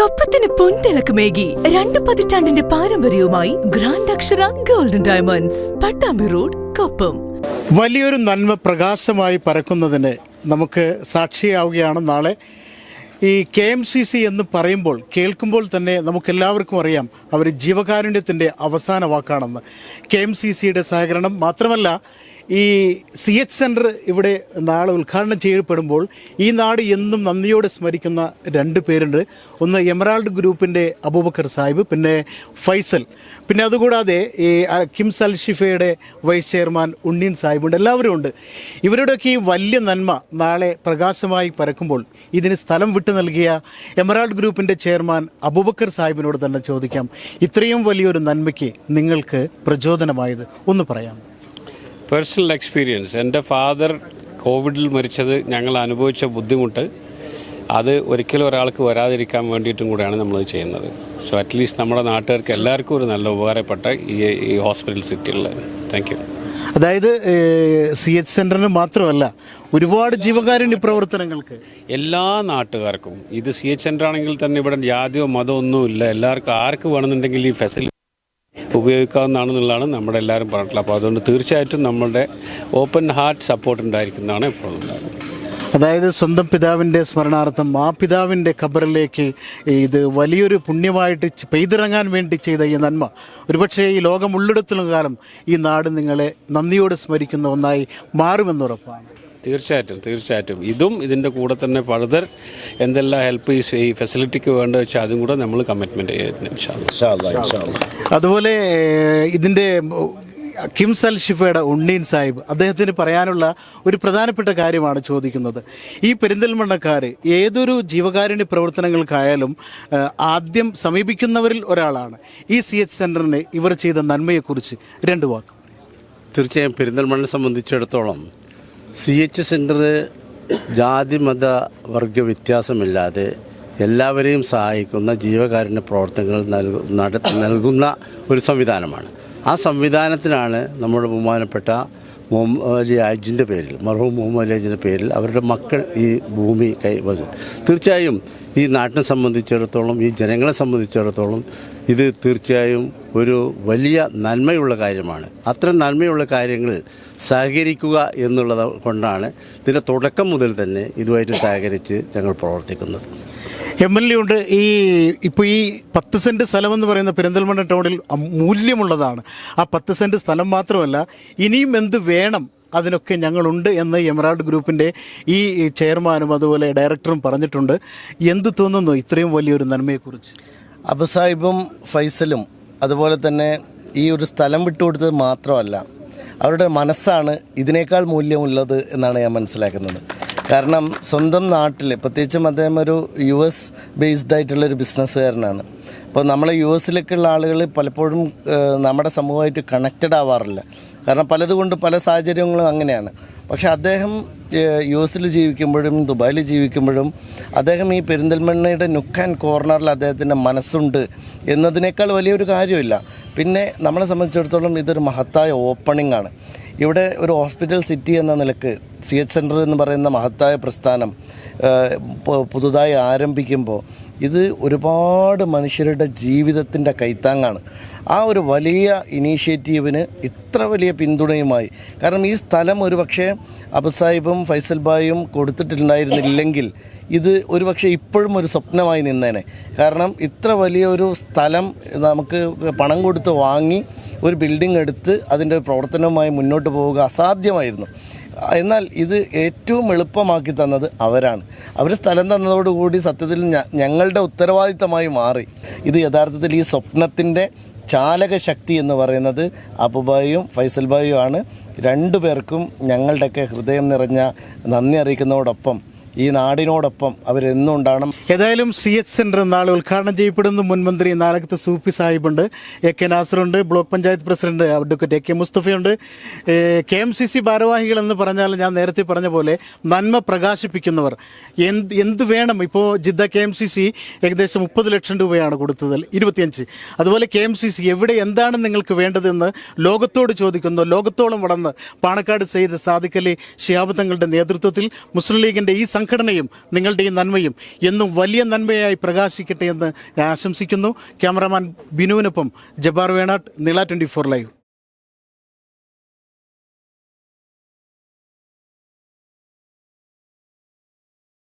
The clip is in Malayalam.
കൊപ്പത്തിന് പൊൻതിളക്കമേകി രണ്ട് പതിറ്റാണ്ടിന്റെ പാരമ്പര്യവുമായി grand Akshara golden diamonds Pattambi road Koppam. വലിയൊരു നന്മ പ്രകാശമായി പരക്കുന്നതിന് നമുക്ക് സാക്ഷിയാവുകയാണ് നാളെ. ഈ കെ എം സി സി എന്ന് പറയുമ്പോൾ കേൾക്കുമ്പോൾ തന്നെ നമുക്കെല്ലാവർക്കും അറിയാം അവർ ജീവകാരുണ്യത്തിന്റെ അവസാന വാക്കാണെന്ന്. കെ എം സി സിയുടെ സഹകരണം മാത്രമല്ല ഈ സി എച്ച് സെന്റർ ഇവിടെ നാളെ ഉദ്ഘാടനം ചെയ്യപ്പെടുമ്പോൾ ഈ നാട് എന്നും നന്ദിയോടെ സ്മരിക്കുന്ന രണ്ട് പേരുണ്ട്. ഒന്ന് എമറാൾഡ് ഗ്രൂപ്പിന്റെ അബൂബക്കർ സാഹിബ് പിന്നെ ഫൈസൽ. പിന്നെ അതുകൂടാതെ ഈ കിംസ് അൽ ഷിഫയുടെ വൈസ് ചെയർമാൻ ഉണ്ണീൻ സാഹിബുണ്ട്. എല്ലാവരും ഉണ്ട്. ഇവരുടെയൊക്കെ ഈ വലിയ നന്മ നാളെ പ്രകാശമായി പരക്കുമ്പോൾ ഇതിന് സ്ഥലം വിട്ടു നൽകിയ എമറാൾഡ് ഗ്രൂപ്പിന്റെ ചെയർമാൻ അബൂബക്കർ സാഹിബിനോട് തന്നെ ചോദിക്കാം. ഇത്രയും വലിയൊരു നന്മയ്ക്ക് നിങ്ങൾക്ക് പ്രചോദനമായത് ഒന്ന് പറയാം പേഴ്സണൽ എക്സ്പീരിയൻസ്. എന്റെ ഫാദർ കോവിഡിൽ മരിച്ചത് ഞങ്ങൾ അനുഭവിച്ച ബുദ്ധിമുട്ട്. അത് ഒരിക്കലും ഒരാൾക്ക് വരാതിരിക്കാൻ വേണ്ടിയിട്ടും കൂടെയാണ് നമ്മൾ ചെയ്യുന്നത്. സോ അറ്റ്ലീസ്റ്റ് നമ്മുടെ നാട്ടുകാർക്ക് എല്ലാവർക്കും ഒരു നല്ല ഉപകാരപ്പെട്ട ഈ ഈ ഹോസ്പിറ്റൽ സിറ്റികളിൽ താങ്ക് യു അതായത് സി എച്ച് സെന്ററിന് മാത്രമല്ല ഒരുപാട് ജീവകാരുണ്യ പ്രവർത്തനങ്ങൾക്ക്. എല്ലാ നാട്ടുകാർക്കും. ഇത് സി എച്ച് സെന്റർ ആണെങ്കിൽ തന്നെ ഇവിടെ ജാതിയോ മതമോ ഒന്നുമില്ല. എല്ലാവർക്കും ആർക്ക് വേണമെന്നുണ്ടെങ്കിൽ ഈ ഫെസിലിറ്റി ഉപയോഗിക്കാവുന്നതാണെന്നുള്ളതാണ് നമ്മുടെ എല്ലാവരും പറഞ്ഞിട്ടുള്ളത്. അപ്പോൾ അതുകൊണ്ട് തീർച്ചയായിട്ടും നമ്മളുടെ ഓപ്പൺ ഹാർട്ട് സപ്പോർട്ട് ഉണ്ടായിരിക്കുന്നതാണ് എപ്പോഴും അതായത് സ്വന്തം പിതാവിന്റെ സ്മരണാർത്ഥം ആ പിതാവിന്റെ ഖബറിലേക്ക് ഇത് വലിയൊരു പുണ്യമായിട്ട് പെയ്തിറങ്ങാൻ വേണ്ടി ചെയ്ത ഈ നന്മ. ഒരുപക്ഷേ ഈ ലോകം ഉള്ളിടത്തോളം കാലം ഈ നാട് നിങ്ങളെ നന്ദിയോട് സ്മരിക്കുന്ന ഒന്നായി മാറുമെന്നുറപ്പാണ്. തീർച്ചയായിട്ടും തീർച്ചയായിട്ടും. ഇതും ഇതിന്റെ കൂടെ തന്നെ ഫർദർ എന്തെല്ലാം ഹെൽപ്പ് ഈ ഫെസിലിറ്റിക്ക് വേണ്ട വെച്ചാൽ അതും കൂടെ നമ്മൾ കമ്മിറ്റ്മെന്റ് ചെയ്യുന്നു അതുപോലെ ഇതിന്റെ കിംസ് അൽ ഷിഫയുടെ ഉണ്ണീൻ സാഹിബ് അദ്ദേഹത്തിന് പറയാനുള്ള ഒരു പ്രധാനപ്പെട്ട കാര്യമാണ് ചോദിക്കുന്നത്. ഈ പെരിന്തൽമണ്ണക്കാർ ഏതൊരു ജീവകാരുണ്യ പ്രവർത്തനങ്ങൾക്കായാലും ആദ്യം സമീപിക്കുന്നവരിൽ ഒരാളാണ്. ഈ സി എച്ച് സെന്ററിന് ഇവർ ചെയ്ത നന്മയെക്കുറിച്ച് രണ്ട് വാക്ക്. തീർച്ചയായും പെരിന്തൽമണ്ണെ സംബന്ധിച്ചിടത്തോളം സി എച്ച് സെന്റർ ജാതി മത വർഗ വ്യത്യാസമില്ലാതെ എല്ലാവരെയും സഹായിക്കുന്ന ജീവകാരുണ്യ പ്രവർത്തനങ്ങൾ നൽകു നൽകുന്ന ഒരു സംവിധാനമാണ്. ആ സംവിധാനത്തിനാണ് നമ്മുടെ ബഹുമാനപ്പെട്ട മുഹമ്മദ് അലി ആജിന്റെ പേരിൽ മർഹൂം മുഹമ്മദ് അലി ആജിന്റെ പേരിൽ അവരുടെ മക്കൾ ഈ ഭൂമി കൈവശം. തീർച്ചയായും ഈ നാട്ടിനെ സംബന്ധിച്ചിടത്തോളം ഈ ജനങ്ങളെ സംബന്ധിച്ചിടത്തോളം ഇത് തീർച്ചയായും ഒരു വലിയ നന്മയുള്ള കാര്യമാണ്. അത്തരം നന്മയുള്ള കാര്യങ്ങൾ സഹകരിക്കുക എന്നുള്ളത് കൊണ്ടാണ് ഇതിന്റെ തുടക്കം മുതൽ തന്നെ ഇതുമായിട്ട് സഹകരിച്ച് ഞങ്ങൾ പ്രവർത്തിക്കുന്നത്. എം എൽ എ ഉണ്ട്. ഈ ഇപ്പോൾ ഈ പത്ത് സെന്റ് സ്ഥലം എന്ന് പറയുന്ന പെരിന്തൽമണ്ണ ടൗണിൽ മൂല്യമുള്ളതാണ് ആ പത്ത് സെന്റ് സ്ഥലം മാത്രമല്ല ഇനിയും എന്ത് വേണം അതിനൊക്കെ ഞങ്ങളുണ്ട് എന്ന് എമറാൾഡ് ഗ്രൂപ്പിന്റെ ഈ ചെയർമാനും അതുപോലെ ഡയറക്ടറും പറഞ്ഞിട്ടുണ്ട്. എന്ത് തോന്നുന്നു ഇത്രയും വലിയൊരു നന്മയെക്കുറിച്ച്? അബുസാഹിബും ഫൈസലും അതുപോലെ തന്നെ ഈ ഒരു സ്ഥലം വിട്ടുകൊടുത്തത് മാത്രമല്ല അവരുടെ മനസ്സാണ് ഇതിനേക്കാൾ മൂല്യമുള്ളത് എന്നാണ് ഞാൻ മനസ്സിലാക്കുന്നത്. കാരണം സ്വന്തം നാട്ടിൽ പ്രത്യേകിച്ചും അദ്ദേഹം ഒരു യു എസ് ബേസ്ഡ് ആയിട്ടുള്ളൊരു ബിസിനസ്സുകാരനാണ് അപ്പോൾ നമ്മളെ യു എസിലേക്കുള്ള ആളുകൾ പലപ്പോഴും നമ്മുടെ സമൂഹമായിട്ട് കണക്റ്റഡ് ആവാറില്ല. കാരണം പലതുകൊണ്ടും പല സാഹചര്യങ്ങളും അങ്ങനെയാണ്. പക്ഷെ അദ്ദേഹം യു എസിൽ ജീവിക്കുമ്പോഴും ദുബായിൽ ജീവിക്കുമ്പോഴും അദ്ദേഹം ഈ പെരിന്തൽമണ്ണയുടെ നുക്ക് ആൻഡ് കോർണറിൽ അദ്ദേഹത്തിന്റെ മനസ്സുണ്ട് എന്നതിനേക്കാൾ വലിയൊരു കാര്യമില്ല. പിന്നെ നമ്മളെ സംബന്ധിച്ചിടത്തോളം ഇതൊരു മഹത്തായ ഓപ്പണിംഗ് ആണ്. ഇവിടെ ഒരു ഹോസ്പിറ്റൽ സിറ്റി എന്ന നിലയ്ക്ക് സി എച്ച് സെന്റർ എന്ന് പറയുന്ന മഹത്തായ പ്രസ്ഥാനം പുതുതായി ആരംഭിക്കുമ്പോൾ ഇത് ഒരുപാട് മനുഷ്യരുടെ ജീവിതത്തിന്റെ കൈത്താങ്ങാണ്. ആ ഒരു വലിയ ഇനീഷ്യേറ്റീവിന് ഇത്ര വലിയ പിന്തുണയുമായി. കാരണം ഈ സ്ഥലം ഒരു പക്ഷേ അബുസാഹിബും ഫൈസൽ ബായും കൊടുത്തിട്ടുണ്ടായിരുന്നില്ലെങ്കിൽ ഇത് ഒരു പക്ഷേ ഇപ്പോഴും ഒരു സ്വപ്നമായി നിന്നേനെ. കാരണം ഇത്ര വലിയൊരു സ്ഥലം നമുക്ക് പണം കൊടുത്ത് വാങ്ങി ഒരു ബിൽഡിംഗ് എടുത്ത് അതിന്റെ പ്രവർത്തനവുമായി മുന്നോട്ട് പോവുക അസാധ്യമായിരുന്നു. എന്നാൽ ഇത് ഏറ്റവും എളുപ്പമാക്കി തന്നത് അവരാണ്. അവർ സ്ഥലം തന്നതോടുകൂടി സത്യത്തിൽ ഞങ്ങളുടെ ഉത്തരവാദിത്തമായി മാറി. ഇത് യഥാർത്ഥത്തിൽ ഈ സ്വപ്നത്തിന്റെ ചാലക ശക്തി എന്ന് പറയുന്നത് അബുബായും ഫൈസൽ ബായും ആണ് രണ്ടു പേർക്കും ഞങ്ങളുടെയൊക്കെ ഹൃദയം നിറഞ്ഞ നന്ദി അറിയിക്കുന്നതോടൊപ്പം ഈ നാടിനോടൊപ്പം അവരെന്നും ഉണ്ടാകണം ഏതായാലും സി എച്ച് സെന്റർ നാളെ ഉദ്ഘാടനം ചെയ്യപ്പെടുന്ന. മുൻമന്ത്രി നാലകത്ത് സൂഫി സാഹിബുണ്ട്. A K നാസറുണ്ട്. Block panchayat president advocate A K മുസ്തഫയുണ്ട്. K M C C ഭാരവാഹികൾ എന്ന് പറഞ്ഞാൽ ഞാൻ നേരത്തെ പറഞ്ഞ പോലെ നന്മ പ്രകാശിപ്പിക്കുന്നവർ. എന്ത് എന്ത് വേണം? ഇപ്പോൾ Jeddah K M C C ഏകദേശം മുപ്പത് ലക്ഷം രൂപയാണ് കൊടുത്തത് ഇരുപത്തിയഞ്ച്. അതുപോലെ കെ എം സി സി എവിടെ എന്താണ് നിങ്ങൾക്ക് വേണ്ടതെന്ന് ലോകത്തോട് ചോദിക്കുന്നു. ലോകത്തോളം വളർന്ന് പാണക്കാട് സെയ്ത് സാദിഖലി ശിയാബ് തങ്ങളുടെ നേതൃത്വത്തിൽ മുസ്ലിം ലീഗിന്റെ ഈ സംഘടനയും നിങ്ങളുടെ ഈ നന്മയും എന്നും വലിയ നന്മയായി പ്രകാശിക്കട്ടെ എന്ന് ഞാൻ ആശംസിക്കുന്നു. ക്യാമറാമാൻ ബിനുവിനൊപ്പം ജബാർ വേണാട്ട് നില ട്വന്റി ഫോർ ലൈവ്.